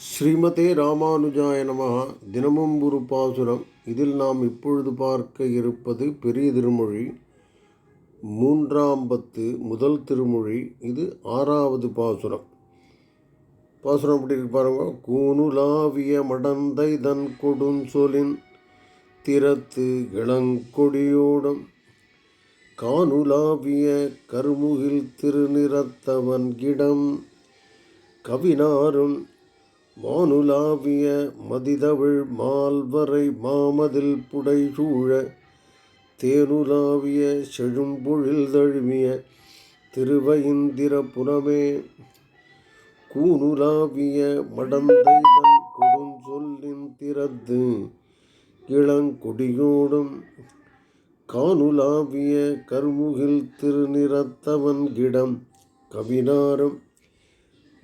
ஸ்ரீமதே ராமானுஜாய நமஹ. தினமும் ஒரு பாசுரம். இதில் நாம் இப்பொழுது பார்க்க இருப்பது பெரிய திருமொழி. மூன்றாம் பத்து முதல் திருமொழி. இது ஆறாவது பாசுரம். பாசுரம் எப்படி இருக்கு பாருங்க. கூனுலாவிய மடந்தை தன் கொடுஞ்சொலின் திறத்து இளங்கொடியோடும் கானுலாவிய கருமுகில் திருநிறத்தவன் கிடம் கவினாரும் வானுலாவிய மதிதவிழ் மால்வரை மாமதில் புடைசூழ தேனுலாவிய செழும்பொழில் தழுவிய திருவயிந்திரபுரமே கூனுலாவிய மடந்தைதன் கொடுஞ்சொல்லின் திறத்து இளங்கொடியோடும் கானுலாவிய கருமுகில் திருநிறத்தவன் கிடம் கவினாரும்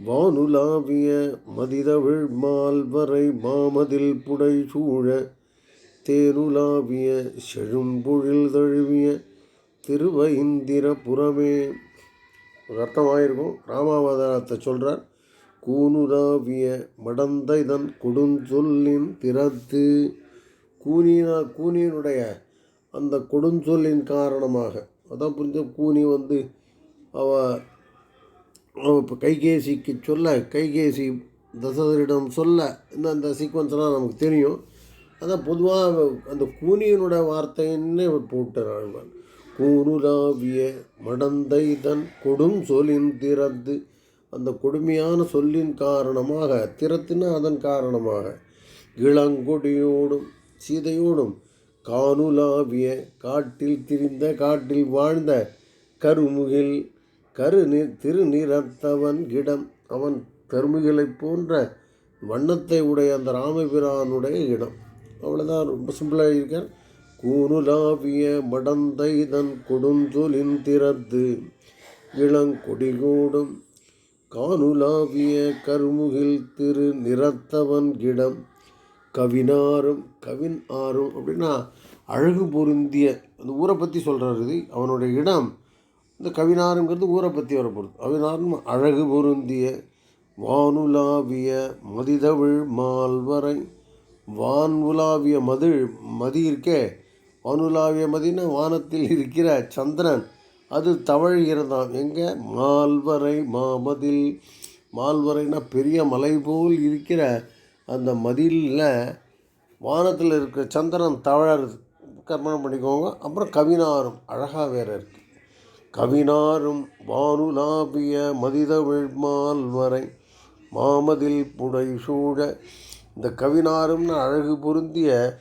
வானுலாவிய மதிதவிழ் மால்வரை மாமதில் புடை சூழ தேனுலாவிய செழும்பொழில் தழுவிய திருவைந்திரபுரமே. ஒரு அர்த்தமாயிருக்கும் ராமாவதாரத்தை சொல்கிறார் கூனுலாவிய மடந்தைதன் கொடுஞ்சொல்லின் திறத்து. கூனினா கூனியினுடைய அந்த கொடுஞ்சொல்லின் காரணமாக. அதான் புரிஞ்ச கூனி வந்து அவ இப்போ கைகேசிக்கு சொல்ல கைகேசி தசரரிடம் சொல்ல இந்த அந்த சீக்வன்ஸ்லாம் நமக்கு தெரியும். அதான் பொதுவாக அந்த கூனியனோட வார்த்தைன்னு போட்டார் ஆழ்வான் கூனுலாவிய மடந்தை தன் கொடும் சொல்லின் திறந்து அந்த கொடுமையான சொல்லின் காரணமாக திறத்தின அதன் காரணமாக இளங்கொடியோடும் சீதையோடும் காணுலாவிய காட்டில் திரிந்த காட்டில் வாழ்ந்த கருமுகில் கரு நீ திருநீரத்தவன் இடம் அவன் தருமிகளைப் போன்ற வண்ணத்தை உடைய அந்த ராமபிரானுடைய இடம். அவ்வளோதான் ரொம்ப சிம்பிளாக இருக்கார் கூனுலாவிய மடந்தை தன் கொடுஞ்சொலின் திறத்து இளங்கொடிகூடும். காணுலாவிய கருமுகில் திரு நிறத்தவன் இடம் கவினாரும் கவின் ஆறும் அப்படின்னா அழகு பொருந்திய அந்த ஊரை பற்றி சொல்கிறாரு இது. அவனுடைய இடம் இந்த கவினாருங்கிறது ஊரை பற்றி வர கவினாரும் அழகு பொருந்திய வானுலாவிய மதிதவிழ் மால்வரை வான் உலாவிய மது மதி இருக்கே வானுலாவிய மதினா வானத்தில் இருக்கிற சந்திரன். அது தவழ்கிறதாம் எங்கே? மால்வரை மாமதில். மால்வரைனா பெரிய மலை போல் இருக்கிற அந்த மதிலில் வானத்தில் இருக்கிற சந்திரன் தவழறது கற்பனை பண்ணிக்கோங்க. அப்புறம் கவினாரும் அழகாக வேறு இருக்குது கவினாரும் வானுலாபிய மதிதவிழ் மால்வரை மாமதில் புடை சூழ இந்த கவினாரும்னு அழகு பொருந்திய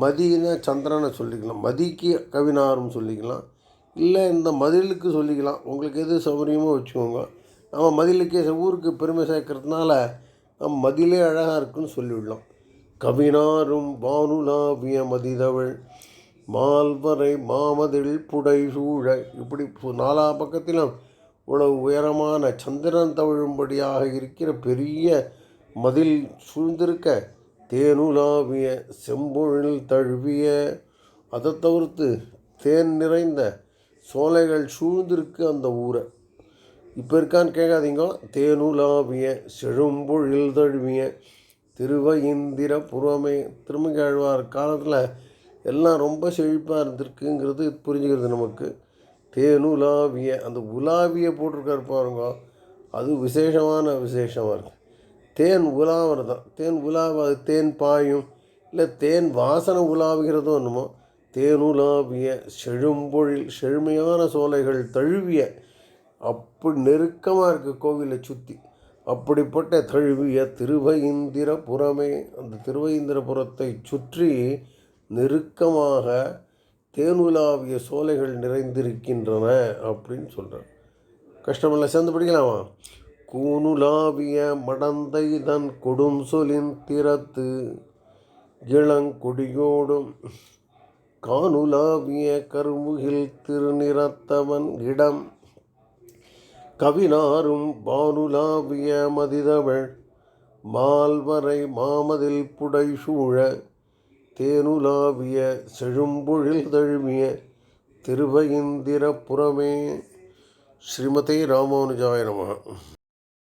மதின சந்திரனை சொல்லிக்கலாம். மதிக்கு கவினாரும் சொல்லிக்கலாம். இல்லை இந்த மதிலுக்கு சொல்லிக்கலாம். உங்களுக்கு எது சௌகரியமோ வச்சுக்கோங்க. நம்ம மதிலுக்கே ஊருக்கு பெருமை சேர்க்கறதுனால நம்ம மதிலே அழகாக இருக்குன்னு சொல்லிவிடலாம். கவினாரும் வானுலாவிய மதிதவள் மால்வரை மாமதில் புடைசூழ. இப்படி நாலா பக்கத்திலும் இவ்வளவு உயரமான சந்திரன் தவழும்படியாக இருக்கிற பெரிய மதில் சூழ்ந்திருக்க தேனுலாவிய செம்பொழில் தழுவிய. அதை தவிர்த்து தேன் நிறைந்த சோலைகள் சூழ்ந்திருக்கு அந்த ஊரை. இப்போ இருக்கான்னு கேட்காதீங்க. தேனுலாவிய செழும்பொழில் தழுவிய திருவயிந்திரபுரமே திருமங்கழ்வார் காலத்தில் எல்லாம் ரொம்ப செழிப்பாக இருந்திருக்குங்கிறது புரிஞ்சுக்கிறது நமக்கு. தேனுலாவிய அந்த உலாவிய போட்டிருக்காரு பாருங்க. அது விசேஷமான விசேஷமாக இருக்குது தேன் உலாவது தான் தேன் உலாவது தேன் பாயும். இல்லை தேன் வாசனை உலாவுகிறதோ என்னமோ. தேனுலாவிய செழும்பொழில் செழுமையான சோலைகள் தழுவிய அப்படி நெருக்கமாக இருக்குது கோவிலை சுற்றி அப்படிப்பட்ட தழுவிய திருவயிந்திரபுரமே அந்த திருவயிந்திரபுரத்தை சுற்றி நெருக்கமாக தேனுலாவிய சோலைகள் நிறைந்திருக்கின்றன அப்படின்னு சொல்கிறார் கஷ்டமில்லை சேர்ந்து படிக்கலாமா? கூனுலாவிய மடந்தை தன் கொடும் சொலின் திறத்து இளங்கொடியோடும் கானுலாவிய கருமுகில் திருநிறத்தவன் இடம் கவினாரும் பானுலாவிய மதிதவள் மால்வரை மாமதில் புடை சூழ தேனுலாவிய செழும்பொழில் தழுவிய திருவயிந்திரபுரமே ஸ்ரீமதே ராமானுஜாய நம.